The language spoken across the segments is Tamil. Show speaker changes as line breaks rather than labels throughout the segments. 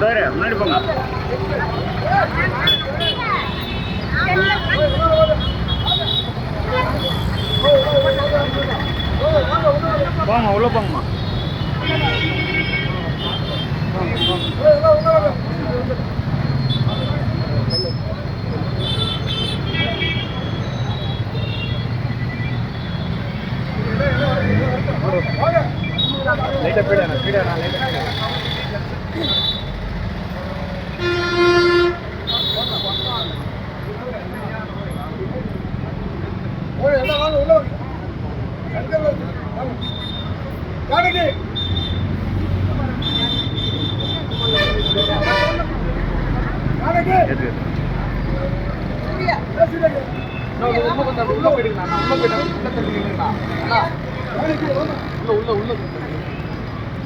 சரி முன்னாடி போங்க வாங்க உள்ள போங்கம்மா வாங்க வாங்க லைட்டாக பீடாண்ணா பீடாண்ணா லைட்டாக உள்ள இன்னும்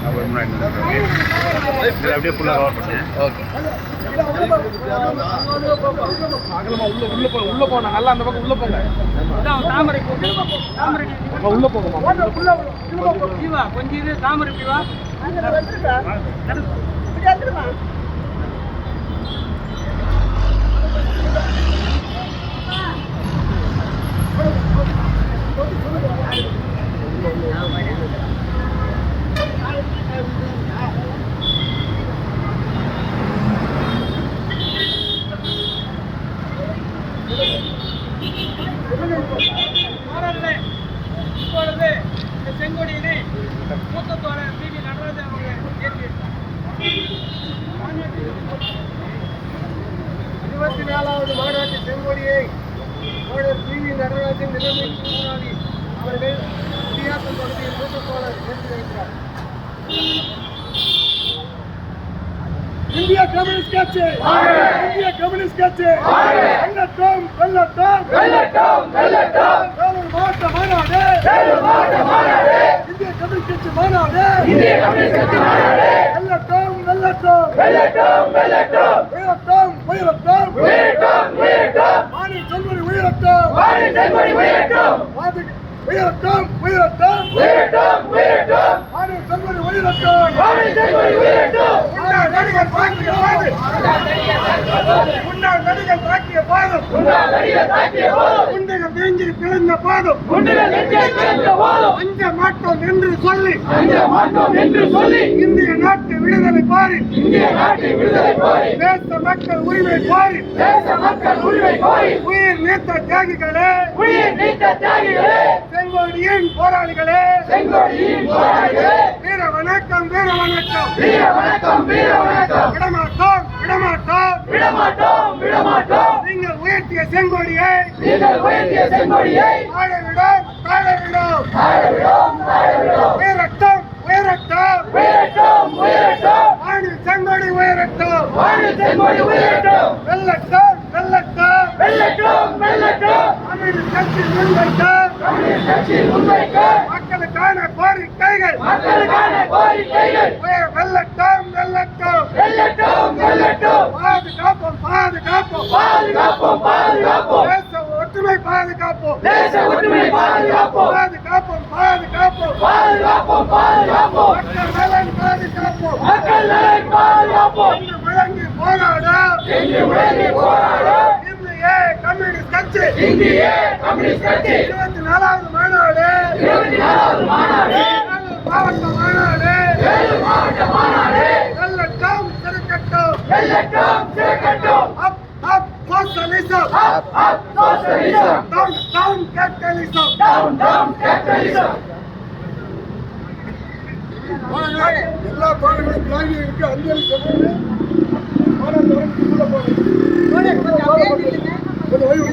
முன்னாடி அப்படியே ஃபுல்லாக கவர் பண்ணேன்
ஓகே உள்ள உள்ள போ உள்ள போனா நல்லா அந்த பக்கம் உள்ள போங்க
தாமரை
உள்ள
பிவா கொஞ்சம் இரு தாமரை பிவா மாணவர்களே, இப்பொழுது இந்த செங்கோடியினை மூத்த தோழர் பி வி நடராஜன் அவர்கள்
இருபத்தி நாலாவது மாநாட்டு செங்கோடியை தோழர் பி வி நடராஜன் நிலைமை போராளி அவர்கள் குடியாத்தம் பகுதியில் மூத்த தோழர் ஏற்றி வைக்கிறார் இந்திய கம்யூனிஸ்ட் கட்சி. இந்திய கம்யூனிஸ்ட் கட்சி. வெள்ளட்டும் வெள்ளட்டும் வெள்ளட்டும் வெள்ளட்டும் வேலூர் மாவட்ட மாநாடு. வேலூர் மாவட்ட மாநாடு. இந்திய கம்யூனிஸ்ட் கட்சி மாநாடு. இந்திய கம்யூனிஸ்ட் கட்சி மாநாடு. வெள்ளட்டும் வெள்ளட்டும் வெள்ளட்டும் வெள்ளட்டும் உயரட்டும் உயரட்டும். உயரட்டும் உயரட்டும். மாநில செல்வரி உயரட்டும். மாநில செல்வரி உயரட்டும். உயரட்டும் உயரட்டும். உயரட்டும் உயரட்டும். மாநில செல்வரி உயரட்டும். மாநில செல்வரி உயரட்டும். முன்னாள் நடிகர் தாக்கிய பாதம் குண்டுகள் நெஞ்சில் பிளந்த பாதம் அஞ்ச மாட்டோம் என்று சொல்லி இந்திய நாட்டு விடுதலை பாரி தேச மக்கள் உரிமை பாரி உயிர் நீத்த தியாகிகளே செங்கோடியின் போராளிகளே வீர வணக்கம் வீர வணக்கம். வீர வணக்கம் வீர வணக்கம். விடமாட்டோம். விடமாட்டோம் விடமாட்டோம். நீங்கள் உயர்த்திய செங்கோடியை நீங்கள் உயர்த்திய செங்கோடியை தாழவிடும் தாழவிடும். தாழவிடும் தாழவிடும். உயரட்டும் உயரட்டும். உயரட்டும் உயரட்டும். வாணி செங்கோடி உயரட்டும். வாணி செங்கோடி உயரட்டும். வெள்ளட்டும் வெள்ளட்டும். வெள்ளட்டும் வெள்ளட்டும். தமிழ் கட்சி முன்வைக்கும் தமிழ் கட்சி முன்வைக்கும் மக்களுக்கான கோரிக்கைகள். மக்களுக்கான கோரிக்கைகள். வெள்ளட்டும். வெள்ளட்டும் பாதுகாப்போம் பாதுகாப்போம். பாதுகாப்போம் பாதுகாப்போம். தேச ஒற்றுமை பாதுகாப்போம். தேச ஒற்றுமை பாதுகாப்போம். பாதுகாப்போம் பாதுகாப்போம். பாதுகாப்போம் பாதுகாப்போம். மக்கள் நலன் பாதுகாப்போம். மக்கள் நலன் பாதுகாப்போம். இன்று முழங்கி போராடும். இன்று முழங்கி போராடும். இந்திய கம்யூனிஸ்ட் கட்சி. இந்திய கம்யூனிஸ்ட் கட்சி. இருபத்தி நாலாவது மாநாடு. இருபத்தி நாலாவது மாநாடு. மாவட்ட மாநாடு. மாவட்ட மாநாடு. வெல்லட்டும் சேர்க்கட்டும் up up socialism up up socialism down down capitalism down down capitalism எல்லா பாடங்களும் தியாகி இருக்கு அஞ்சலி சொல்லுங்க பாடல் உள்ள போனேன். கொஞ்சம் ஓய்வு கொஞ்சம் ஓய்வு